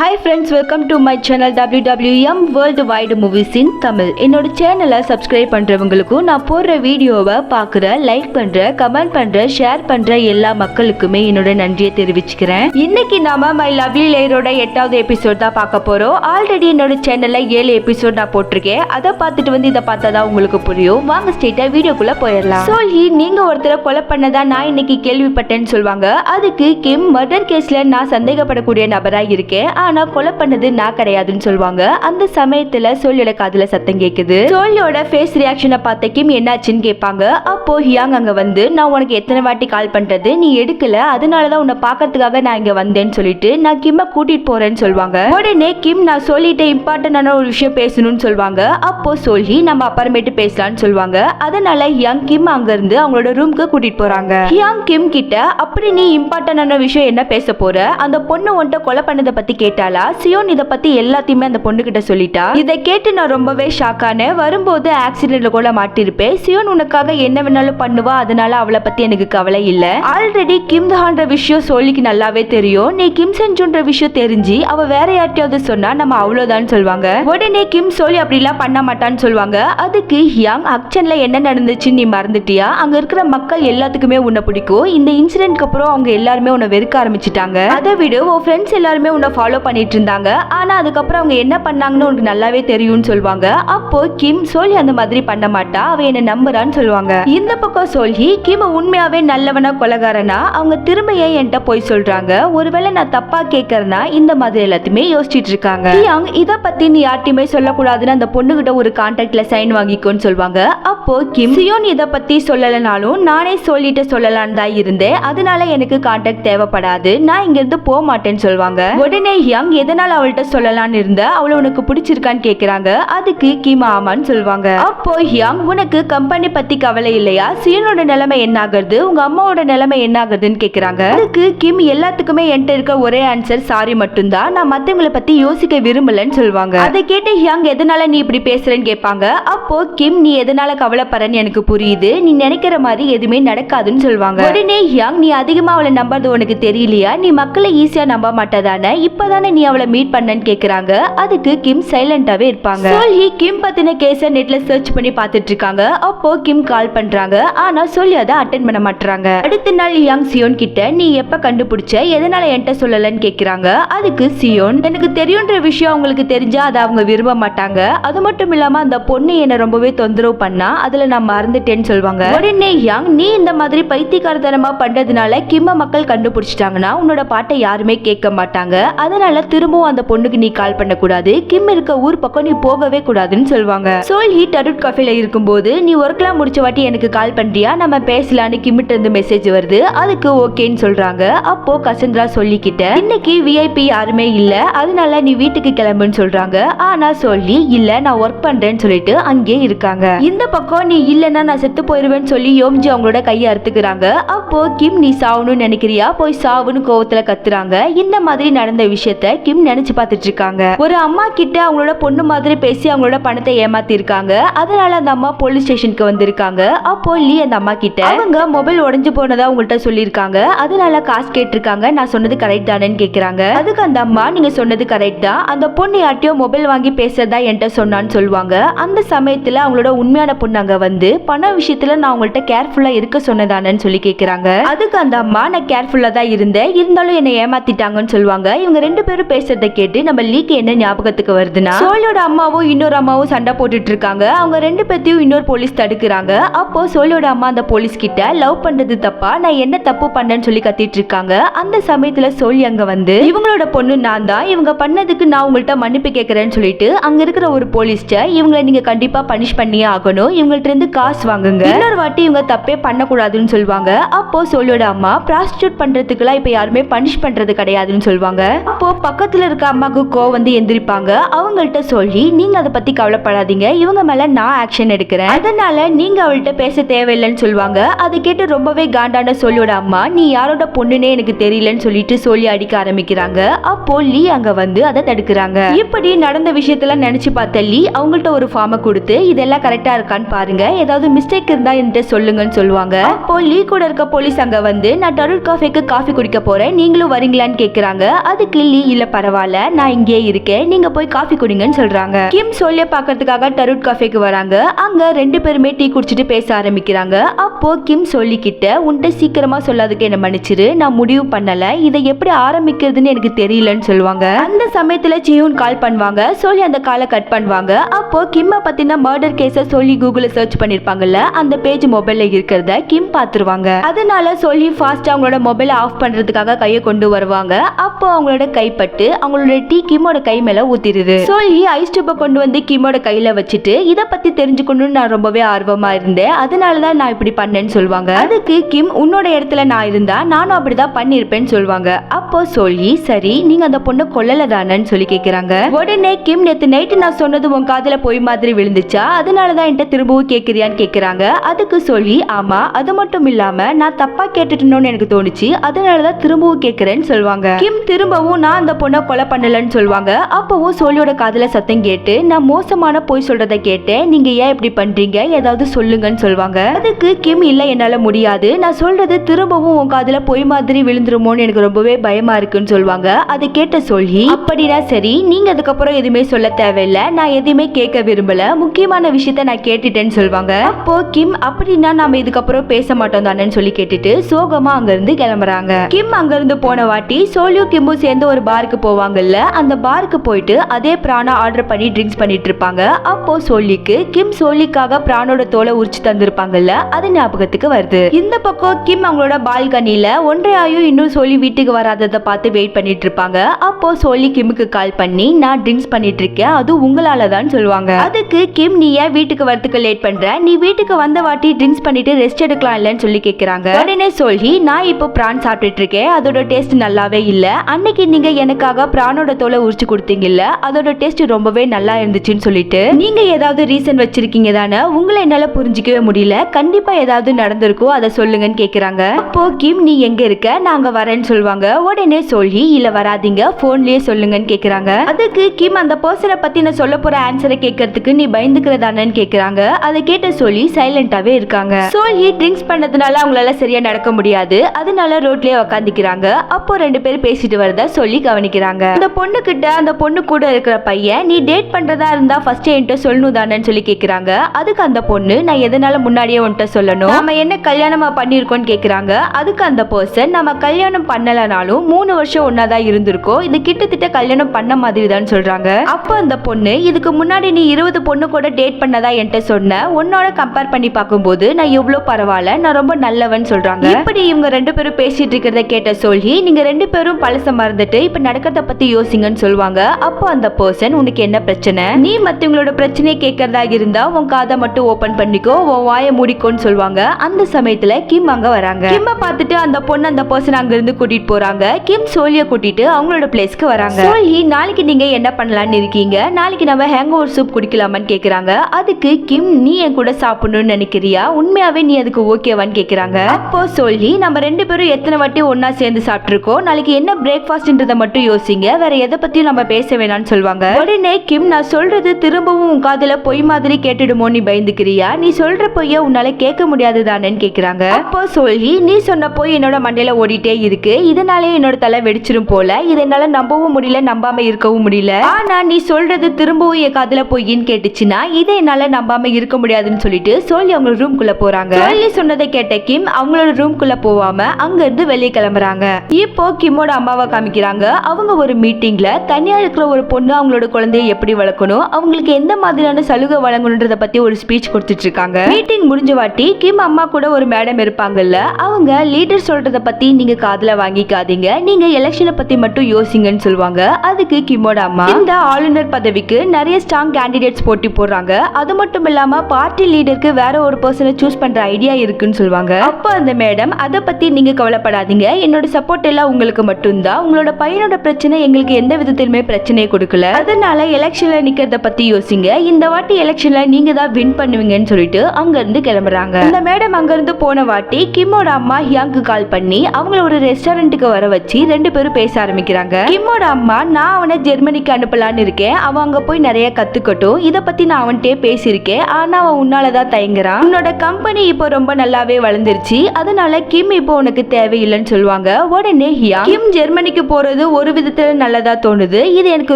Hi friends welcome to my channel WWM world wide movies in Tamil என்னோட சேனலை subscribe பண்ணுறவங்களுக்கும் நான் போடுற வீடியோவை பார்க்குற லைக் பண்ணுற கமெண்ட் பண்ணுற ஷேர் பண்ணுற எல்லா மக்களுக்குமே என்னோட நன்றியை தெரிவிச்சுக்கிறேன். இன்னைக்கு நாம மை லவ்லி லேயரோட எட்டாவது எபிசோட் தான் பார்க்க போகிறோம் ஆல்ரெடி என்னோட சேனலில் ஏழு எபிசோட் நான் போட்டிருக்கேன். அதை பார்த்துட்டு வந்து இதை பார்த்தா தான் உங்களுக்கு புரியும். வாங்க ஸ்டேட்டாக வீடியோக்குள்ளே போயிடலாம். சொல்லி நீங்கள் ஒருத்தரை கொலை பண்ணதா நான் இன்னைக்கு கேள்விப்பட்டேன்னு சொல்லுவாங்க. அதுக்கு கிம் மர்டர் கேஸில் நான் சந்தேகப்படக்கூடிய நபராக இருக்கேன். ஆனா கொலை பண்ணது நான் கிடையாதுன்னு சொல்லுவாங்க. அந்த சமயத்துல சோழியோட காதுல சத்தம் கேக்குது. சோழியோட ஃபேஸ் ரியாக்ஷனை பார்த்த கிம் என்னாச்சுன்னு கேட்பாங்க. அப்போ ஹியாங் அங்க வந்து நான் உனக்கு எத்தனை வாட்டி கால் பண்றது? நீ எடுக்கல. அதனாலதான் உன்னை பார்க்கறதுக்காக நான் இங்க வந்தேன்னு சொல்லிட்டு நான் கிம்ம கூட்டிட்டு போறேன்னு சொல்லுவாங்க. உடனே கிம் நான் சொல்லிட்டு இம்பார்ட்டன்டான ஒரு விஷயம் பேசணும்னு சொல்லுவாங்க. அப்போ சொல்லி நம்ம அப்புறமேட்டு பேசலாம்னு சொல்லுவாங்க. அதனால ஹியாங் கிம் அங்க இருந்து அவங்களோட ரூம்க்கு கூட்டிட்டு போறாங்க. ஹியாங் கிம் கிட்ட அப்படி நீ இம்பார்ட்டன்டான விஷயம் என்ன பேச போற? அந்த பொண்ணு உன்கிட்ட கொலை பண்ணதை பத்தி கேட்டாளா சியோன் இத பத்தி எல்லாத்தையுமே அந்த பொண்ணு கிட்ட சொல்லிட்டா? இதை கேட்டு நான் ரொம்பவே ஷாக் ஆனேன். வரும்போது ஆக்சிடென்ட்ல கூட மாட்டிருப்பேன் சியோன் உனக்காக என்ன வேணாலும் பண்ணுவா? அதனால அவளை பத்தி எனக்கு கவலை இல்ல. ஆல்ரெடி கிம் விஷயம் சோழிக்கு நல்லாவே தெரியும். நீ கிம் செஞ்சுன்ற விஷயம் தெரிஞ்சு அவ வேற யார்ட்டையாவது சொன்னா நம்ம அவ்வளவுதான் சொல்லுவாங்க உடனே கிம் சோழி அப்படிலாம் பண்ண மாட்டான்னு சொல்லுவாங்க அதுக்கு ஹியாங் அக்ஷன்ல என்ன நடந்துச்சுன்னு நீ மறந்துட்டியா? அங்க இருக்கிற மக்கள் எல்லாத்துக்குமே உன்னை பிடிக்கும். இந்த இன்சிடென்ட்க்கு அப்புறம் அவங்க எல்லாருமே உன்னை வெறுக்க ஆரம்பிச்சிட்டாங்க. அதை விட. உன் ஃப்ரெண்ட்ஸ் எல்லாருமே உன்னை ஃபாலோ பண்ணிட்டு இருந்தாங்க ஆனா அதுக்கப்புறம் அவங்க என்ன பண்ணாங்கன்னு உனக்கு நல்லாவே தெரியும்னு சொல்லுவாங்க. அப்போ கிம் சோல்ஹி அந்த மாதிரி பண்ண மாட்டா அவ என்ன நம்புறான்னு சொல்லுவாங்க. இந்த பக்கம் சொல்லி கிம் உண்மையாவே நல்லவனா கொலகாரனா அவங்க திரும்ப ஏன் என்கிட்ட போய் சொல்றாங்க? ஒருவேளை நான் தப்பா கேட்கறேன்னா இந்த மாதிரி எல்லாத்தையுமே யோசிச்சிட்டு இருக்காங்க. கியாங் இத பத்தி நீ யார்ட்டையுமே சொல்லக்கூடாதுன்னு அந்த பொண்ணுகிட்ட ஒரு கான்டாக்ட்ல சைன் வாங்கிக்கோன்னு சொல்லுவாங்க. அப்போ கிம் சியோன் இத பத்தி சொல்லலனாலும் நானே சொல்லிட்டு சொல்லலான்னு தான் இருந்தேன். அதனால எனக்கு கான்டாக்ட் தேவைப்படாது. நான் இங்க இருந்து போக மாட்டேன்னு சொல்லுவாங்க. உடனே யங் எதனால் அவள்கிட்ட சொல்லலாம்னு இருந்த? அவளை உனக்கு பிடிச்சிருக்கான்னு கேட்குறாங்க அதுக்கு கிம் ஆமான்னு சொல்லுவாங்க. அப்போ ஹியாங் உனக்கு கம்பெனி பத்தி கவலை இல்லையா? சீனோட நிலைமை என்ன ஆகுறது உங்க அம்மாவோட நிலைமை என்ன ஆகுதுன்னு கேட்குறாங்க அதுக்கு கிம் எல்லாத்துக்குமே என்கிட்ட இருக்க ஒரே ஆன்சர் சாரி மட்டும்தான். நான் மற்றவங்களை பத்தி யோசிக்க விரும்பலன்னு சொல்லுவாங்க. அதை கேட்டு ஹியாங் எதனால நீ இப்படி பேசுறேன்னு கேட்பாங்க. அப்போ கிம் நீ எதனால கவலைப்படுறன்னு எனக்கு புரியுது. நீ நினைக்கிற மாதிரி எதுவுமே நடக்காதுன்னு சொல்லுவாங்க. உடனே ஹியாங் நீ அதிகமா அவளை நம்புறது உனக்கு தெரியலையா? நீ மக்களை ஈஸியா நம்ப மாட்டதானே? இப்பதான் நீ அவளை மீட் பண்ணன்னு கேக்குறாங்க? அதுக்கு கிம் சைலண்டாவே இருப்பாங்க. சொல்லி கிம் பத்தின கேஸ நெட்ல சர்ச் பண்ணி பார்த்துட்டு இருக்காங்க. அப்போ கிம் கால் பண்றாங்க. ஆனா சொல்லி அதை அட்டன் பண்ண மாட்டாங்க அடுத்த நாள் யாங் சியோன் கிட்ட நீ எப்ப கண்டுபிடிச்ச? எதனால என்கிட்ட சொல்லலன்னு கேக்குறாங்க. அதுக்கு சியோன் எனக்கு தெரியுன்ற விஷயம் அவங்களுக்கு தெரிஞ்சா அதை அவங்க விரும்ப மாட்டாங்க. அது மட்டும் இல்லாம அந்த பொண்ணு என்ன ரொம்பவே தொந்தரவு பண்ணா. அதுல நான் மறந்துட்டேன்னு சொல்லுவாங்க. உடனே யாங் நீ இந்த மாதிரி பைத்தியக்காரத்தனமா பண்றதுனால கிம்ம மக்கள் கண்டுபிடிச்சிட்டாங்கன்னா உன்னோட பாட்டை யாருமே கேட்க மாட்டாங்க. அதனால திரும்பவும் அந்த பொண்ணுக்கு நீ கால் பண்ணக்கூடாது. கிம் இருக்க ஊர் பக்கம் நீ போகவே கூடாதுன்னு சொல்லுவாங்க. சோல் ஹீட் அருட் கஃபேல இருக்கும்போது நீ ஒர்க்லாம் முடிச்ச வாட்டி எனக்கு கால் பண்றியா? நம்ம பேசலான்னு கிம்மிட்ட இருந்து மெசேஜ் வருது. அதுக்கு ஓகேன்னு சொல்றாங்க. அப்போ கசந்திரா சொல்லிக்கிட்ட இன்னைக்கு விஐபி யாருமே இல்ல. அதனால நீ வீட்டுக்கு கிளம்புன்னு சொல்றாங்க. ஆனா சொல்லி இல்ல நான் ஒர்க் பண்றேன்னு சொல்லிட்டு அங்கேயே இருக்காங்க. இந்த பக்கம் நீ இல்லைன்னா நான் செத்து போயிருவேன்னு சொல்லி யோமிஜி அவங்களோட கையை அறுத்துக்கிறாங்க. அப்போ கிம் நீ சாவணும்னு நினைக்கிறியா? போய் சாவுன்னு கோவத்துல கத்துறாங்க. இந்த மாதிரி நடந்த விஷயத்த கிம் நினைச்சு பார்த்துட்டு இருக்காங்க. ஒரு அம்மா கிட்ட அவங்களோட பொண்ணு மாதிரி பேசி அவங்களோட பணத்தை ஏமாத்தி இருக்காங்க அதனால அந்த அம்மா போலீஸ் ஸ்டேஷனுக்கு வந்திருக்காங்க. அப்போ லீ அந்த அம்மா கிட்ட அவங்க மொபைல் உடஞ்சு போனதா உங்கள்ட்ட சொல்லியிருக்காங்க. அதனால காசு கேட்டிருக்காங்க. நான் சொன்னது கரெக்ட் தானேன்னு கேக்குறாங்க. அதுக்கு அந்த அம்மா நீங்க சொன்னது கரெக்ட் தான். அந்த பொண்ணு யார்ட்டையோ மொபைல் வாங்கி பேசுறதா என்கிட்ட சொன்னான்னு சொல்லுவாங்க. அந்த சமயத்துல அவங்களோட உண்மையான பொண்ணு அங்க வந்து பண விஷயத்துல நான் உங்கள்ட்ட கேர்ஃபுல்லா இருக்க சொன்னதானேன்னு சொல்லி கேட்குறாங்க அதுக்கு அந்த அம்மா நான் கேர்ஃபுல்லா தான் இருந்தேன். இருந்தாலும் என்னை ஏமாத்திட்டாங்கன்னு சொல்லுவாங்க. இவங்க ரெண்டு பேரும் பேசுறத கேட்டு நம்ம லீக்கு என்ன ஞாபகத்துக்கு வருதுன்னா சோழியோட அம்மாவும் இன்னொரு அம்மாவும் சண்டை போட்டுட்டு இருக்காங்க அவங்க ரெண்டு பேத்தையும் இன்னொரு போலீஸ் தடுக்கிறாங்க. அப்போ சோழியோட அம்மா அந்த போலீஸ் கிட்ட லவ் பண்றது தப்பா? நான் என்ன தப்பு பண்ணேன்னு சொல்லி கத்திட்டு இருக்காங்க அந்த சமயத்துல சோழி அங்க வந்து இவங்களோட பொண்ணு நான் தான். இவங்க பண்ணதுக்கு நான் உங்கள்ட்ட மன்னிப்பு கேட்கறேன்னு சொல்லிட்டு அங்க இருக்கிற ஒரு போலீஸ்ட இவங்களை நீங்க கண்டிப்பா பனிஷ் பண்ணியே ஆகணும். இவங்கள்ட்ட இருந்து காசு வாங்குங்க. இன்னொரு வாட்டி இவங்க தப்பே பண்ணக்கூடாதுன்னு சொல்லுவாங்க. அப்போ சோழியோட அம்மா ப்ராஸ்டியூட் பண்றதுக்குலாம் இப்ப யாருமே பனிஷ் பண்றது கிடையாதுன்னு சொல்லுவாங்க. அப்போ பக்கத்தில் இருக்க அம்மாவுக்கு கோ வந்து எந்திரிப்பாங்க. அவங்கள்ட்ட சொல்லி நீங்க அதை பத்தி கவலைப்படாதீங்க. இவங்க மேல நான் ஆக்ஷன் எடுக்கிறேன். அதனால நீங்க அவள்கிட்ட பேச தேவையில்லைன்னு சொல்லுவாங்க. அதை கேட்டு ரொம்பவே காண்டான சொல்லியோட அம்மா நீ யாரோட பொண்ணுனே எனக்கு தெரியலன்னு சொல்லிட்டு சொல்லி அடிக்க ஆரம்பிக்கிறாங்க. அப்போ லீ அங்க வந்து அதை தடுக்கிறாங்க. இப்படி நடந்த விஷயத்துல நினைச்சு பார்த்த லீ அவங்கள்ட்ட ஒரு ஃபார்மை கொடுத்து இதெல்லாம் கரெக்டா இருக்கான்னு பாருங்க. ஏதாவது மிஸ்டேக் இருந்தா என்கிட்ட சொல்லுங்கன்னு சொல்லுவாங்க. அப்போ லீ கூட இருக்க போலீஸ் அங்க வந்து நான் டருட் காஃபிக்கு காஃபி குடிக்க போறேன். நீங்களும் வரீங்களான்னு கேக்குறாங்க. அதுக்கு லீ இல்லை பரவாயில்ல நான் இங்கே இருக்கேன். நீங்க போய் காஃபி குடிங்கன்னு சொல்றாங்க. கிம் சோலிய பார்க்கறதுக்காக டருட் காஃபேக்கு வராங்க. அங்க ரெண்டு பேருமே டீ குடிச்சிட்டு பேச ஆரம்பிக்கிறாங்க. அப்போ கிம் சொல்லிக்கிட்ட உன்கிட்ட சீக்கிரமா சொல்லாதுக்கு என்ன மன்னிச்சிரு. நான் முடிவு பண்ணல. இதை எப்படி ஆரம்பிக்கிறதுன்னு எனக்கு தெரியலன்னு சொல்லுவாங்க. அந்த சமயத்துல ஜியூன் கால் பண்ணுவாங்க. சொல்லி அந்த காலை கட் பண்ணுவாங்க. அப்போ கிம்ம பத்தின மர்டர் கேஸ சொல்லி கூகுள்ல சர்ச் பண்ணிருப்பாங்கல்ல அந்த பேஜ் மொபைல்ல இருக்கிறத கிம் பாத்துருவாங்க. அதனால சொல்லி ஃபாஸ்ட் அவங்களோட மொபைலை ஆஃப் பண்றதுக்காக கையை கொண்டு வருவாங்க. அப்போ அவங்களோட கை கைப்பட்டு அவங்களோட டீ கிம்மோட கை மேல ஊத்திடுது. சொல்லி ஐஸ் டூப்பை கொண்டு வந்து கிம்மோட கையில வச்சுட்டு இதை பத்தி தெரிஞ்சுக்கணும்னு நான் ரொம்பவே ஆர்வமா இருந்தேன். அதனாலதான் நான் இப்படி பண்ணேன்னு சொல்லுவாங்க அதுக்கு கிம் உன்னோட இடத்துல நான் இருந்தா நானும் அப்படிதான் பண்ணிருப்பேன்னு சொல்லுவாங்க அப்போ சொல்லி சரி நீங்க அந்த பொண்ணை கொல்லல தானேன்னு சொல்லி கேக்குறாங்க. உடனே கிம் நேத்து நைட்டு நான் சொன்னது உன் காதுல போய் மாதிரி விழுந்துச்சா? அதனாலதான் என்கிட்ட திரும்பவும் கேக்குறியான்னு கேக்குறாங்க. அதுக்கு சொல்லி ஆமா அது மட்டும் இல்லாம நான் தப்பா கேட்டுட்டேன்னு எனக்கு தோணுச்சு. அதனாலதான் திரும்பவும் கேக்குறேன்னு சொல்லுவாங்க கிம் திரும்பவும் நான் அந்த பொண்ணை கொலை பண்ணலன்னு சொல்லுவாங்க. அப்போவும் சோழியோட காதில் சத்தம் கேட்டு நான் மோசமான பொய் சொல்றத கேட்டேன். நீங்க ஏன் இப்படி பண்றீங்க? ஏதாவது சொல்லுங்கன்னு சொல்லுவாங்க. அதுக்கு கிம் இல்ல என்னால முடியாது. நான் சொல்றது திரும்பவும் உன் காதில் பொய் மாதிரி விழுந்துருமோன்னு எனக்கு ரொம்பவே பயமா இருக்குன்னு சொல்லுவாங்க. அதை கேட்ட சொல்லி அப்படின்னா சரி நீங்க அதுக்கப்புறம் எதுவுமே சொல்ல தேவையில்ல. நான் எதுவுமே கேட்க விரும்பல. முக்கியமான விஷயத்த நான் கேட்டுட்டேன்னு சொல்லுவாங்க. அப்போ கிம் அப்படின்னா நாம இதுக்கப்புறம் பேச மாட்டோம் தானேன்னு சொல்லி கேட்டுட்டு சோகமா அங்கிருந்து கிளம்புறாங்க. கிம் அங்கிருந்து போன வாட்டி சோலியும் கிம்மும் சேர்ந்து ஒரு பாருக்கு போவாங்கல்ல அந்த பாருக்கு போயிட்டு அதே பிராணா ஆர்டர் பண்ணி ட்ரிங்க்ஸ் பண்ணிட்டு இருப்பாங்க அப்போ சோலிக்கு கிம் சோலிக்காக பிராணோட தோலை உரிச்சு தந்திருப்பாங்கல்ல அது ஞாபகத்துக்கு வருது. இந்த பக்கம் கிம் அவங்களோட பால்கனில ஒன்றையாயும் இன்னும் சோலி வீட்டுக்கு வராததை பார்த்து வெயிட் பண்ணிட்டு இருப்பாங்க அப்போ சோலி கிம்முக்கு கால் பண்ணி நான் ட்ரிங்க்ஸ் பண்ணிட்டு இருக்கேன் அது உங்களால தான் சொல்லுவாங்க. அதுக்கு கிம் நீ ஏன் வீட்டுக்கு வரதுக்கு லேட் பண்ற? நீ வீட்டுக்கு வந்த வாட்டி ட்ரிங்க்ஸ் பண்ணிட்டு ரெஸ்ட் எடுக்கலாம் இல்லைன்னு சொல்லி கேக்குறாங்க. உடனே சொல்லி நான் இப்போ பிரான் சாப்பிட்டுட்டு இருக்கேன் அதோட டேஸ்ட் நல்லாவே இல்ல. அன்னைக்கு நீங்க எனக்காக பிராணோட தோலை உரிச்சு கொடுத்தீங்கல்ல? அதோட டேஸ்ட் ரொம்பவே நல்லா இருந்துச்சுன்னு சொல்லிட்டு. நீங்க ஏதாவது ரீசன் வச்சிருக்கீங்க தானே? உங்களை என்னால புரிஞ்சிக்கவே முடியல. கண்டிப்பா ஏதாவது நடந்திருக்கோ அதை சொல்லுங்கன்னு கேக்குறாங்க. அப்போ கிம் நீ எங்க இருக்க? நாங்க வரேன்னு சொல்லுவாங்க. உடனே சொல்லி இல்ல வராதீங்க. போன்லயே சொல்லுங்கன்னு கேக்குறாங்க. அதுக்கு கிம் அந்த பர்சனை பத்தி நான் சொல்ல போற ஆன்சரை கேட்கறதுக்கு நீ பயந்துக்கிறதானன்னு கேக்குறாங்க. அதை கேட்ட சொல்லி சைலண்டாவே இருக்காங்க. சொல்லி ட்ரிங்க்ஸ் பண்ணதுனால அவங்களால சரியா நடக்க முடியாது. அதனால ரோட்லயே உக்காந்துக்கிறாங்க. அப்போ ரெண்டு பேரும் பேசிட்டு வரத சொல்லி கவனிக்கிறாங்க. அந்த பொண்ணு கிட்ட அந்த பொண்ணு கூட இருக்கிற பையன் நீ டேட் பண்றதா இருந்தா ஃபர்ஸ்ட் என்கிட்ட சொல்லணும் தானேன்னு சொல்லி கேக்குறாங்க. அதுக்கு அந்த பொண்ணு நான் எதனால முன்னாடியே உன்கிட்ட சொல்லணும்? நம்ம என்ன கல்யாணமா பண்ணிருக்கோம்னு கேக்குறாங்க. அதுக்கு அந்த பர்சன் நம்ம கல்யாணம் பண்ணலனாலும் மூணு வருஷம் ஒன்னாதான் இருந்திருக்கோம். இது கிட்டத்தட்ட கல்யாணம் பண்ண மாதிரி தான் சொல்றாங்க. அப்போ அந்த பொண்ணு இதுக்கு முன்னாடி நீ இருபது பொண்ணு கூட டேட் பண்ணதா என்கிட்ட சொன்ன? உன்னோட கம்பேர் பண்ணி பார்க்கும்போது நான் எவ்வளவு பரவாயில்ல நான் ரொம்ப நல்லவன் சொல்றாங்க. இப்படி இவங்க ரெண்டு பேரும் பேசிட்டு இருக்கிறத கேட்ட சொல்லி நீங்க ரெண்டு பேரும் பழச மறந்துட்டு இப்ப நடக்கிறத பத்தி யோசிங்கன்னு சொல்லுவாங்க. அப்போ அந்த பர்சன் உனக்கு என்ன பிரச்சனை? நீ மத்தவங்களோட பிரச்சனையை கேட்கறதா இருந்தா உன் காதை மட்டும் ஓபன் பண்ணிக்கோ உன் வாயை மூடிக்கோன்னு சொல்லுவாங்க. அந்த சமயத்துல கிம் அங்க வராங்க. கிம்ம பார்த்துட்டு அந்த பொண்ணு அந்த பர்சன் அங்க இருந்து கூட்டிட்டு போறாங்க. கிம் சோலிய கூட்டிட்டு அவங்களோட பிளேஸ்க்கு வராங்க. சோலி நாளைக்கு நீங்க என்ன பண்ணலாம்னு இருக்கீங்க? நாளைக்கு நம்ம ஹேங் ஓவர் சூப் குடிக்கலாமான்னு கேக்குறாங்க. அதுக்கு கிம் நீ என் கூட சாப்பிடணும்னு நினைக்கிறியா? உண்மையாவே நீ அதுக்கு ஓகேவான்னு கேக்குறாங்க. அப்போ சோலி நம்ம ரெண்டு பேரும் எத்தனை வாட்டி ஒன்னா சேர்ந்து சாப்பிட்டுருக்கோம்? நாளைக்கு என்ன பிரேக்ஃபாஸ்ட்ன்றத மட்டும் யோசிங்க. வேற எதை பத்தியும் நம்ம பேச வேணாம்னு சொல்லுவாங்க உடனே கிம் நான் சொல்றது திரும்பவும் உன் காதுல பொய் மாதிரி கேட்டுடுமோ நீ பயந்துக்கிறியா? நீ சொல்ற பொய்ய உன்னால கேட்க முடியாது தானேன்னு கேக்குறாங்க. அப்போ சொல்லி நீ சொன்ன பொய் என்னோட மண்டையில ஓடிட்டே இருக்கு. இதனாலே என்னோட தலை வெடிச்சிரும் போல. இதை என்னால நம்பவும் முடியல நம்பாம இருக்கவும் முடியல. ஆனா நீ சொல்றது திரும்பவும் என் காதுல பொய்ன்னு கேட்டுச்சுன்னா இதை என்னால நம்பாம இருக்க முடியாதுன்னு சொல்லிட்டு சொல்லி அவங்க ரூம்குள்ள போறாங்க. சொல்லி சொன்னதை கேட்ட கிம் அவங்களோட ரூம்குள்ள போவாம அங்க இருந்து வெளியே கிளம்புறாங்க. இப்போ கிம்மோட அம்மாவை காமிக்கிறாங்க. அவங்க ஒரு மீட்டிங்கில் தனியாக இருக்கிற ஒரு பொண்ணு அவங்களோட குழந்தையை எப்படி வளர்க்கணும் அவங்களுக்கு எந்த மாதிரியான சலுகை வழங்கணுன்றத பற்றி ஒரு ஸ்பீச் கொடுத்துட்டு இருக்காங்க மீட்டிங் முடிஞ்ச வாட்டி கிம் அம்மா கூட ஒரு மேடம் இருப்பாங்கல்ல அவங்க லீடர் சொல்றத பற்றி நீங்கள் காதில் வாங்கிக்காதீங்க நீங்கள் எலெக்ஷனை பற்றி மட்டும் யோசிங்கன்னு சொல்லுவாங்க. அதுக்கு கிம்மோட அம்மா இந்த ஆளுநர் பதவிக்கு நிறைய ஸ்ட்ராங் கேண்டிடேட்ஸ் போட்டி போடுறாங்க. அது மட்டும் இல்லாமல் பார்ட்டி லீடருக்கு வேற ஒரு பர்சனை சூஸ் பண்ணுற ஐடியா இருக்குன்னு சொல்லுவாங்க. அப்போ அந்த மேடம் அதை பற்றி நீங்கள் கவலைப்படாதீங்க. என்னோட சப்போர்ட் எல்லாம் உங்களுக்கு மட்டும்தான். உங்களோட பையனோட பிரச்சனை எங்களுக்கு எந்த விதத்திலுமே பிரச்சனையை கொடுக்கல. அதனால எலெக்ஷன்ல நிக்கிறத பத்தி யோசிங்க. இந்த வாட்டி எலெக்ஷன்ல நீங்க தான் வின் பண்ணுவீங்கன்னு சொல்லிட்டு அங்க இருந்து கிளம்புறாங்க. அந்த மேடம் அங்க இருந்து போன வாட்டி கிம்மோட அம்மா ஹியாங்க்கு கால் பண்ணி அவங்கள ஒரு ரெஸ்டாரண்ட்டுக்கு வர வச்சு ரெண்டு பேரும் பேச ஆரம்பிக்கிறாங்க. கிம்மோட அம்மா நான் அவனை ஜெர்மனிக்கு அனுப்பலான்னு இருக்கேன். அவன் அங்க போய் நிறைய கத்துக்கட்டும். இத பத்தி நான் அவன்கிட்டயே பேசியிருக்கேன். ஆனா அவன் உன்னாலதான் தயங்குறான். உன்னோட கம்பெனி இப்போ ரொம்ப நல்லாவே வளர்ந்துருச்சு. அதனால கிம் இப்போ உனக்கு தேவையில்லைன்னு சொல்லுவாங்க. உடனே ஹியா கிம் ஜெர்மனிக்கு போறது ஒரு விதத்தில் நல்லதாக தோணுது. இது எனக்கு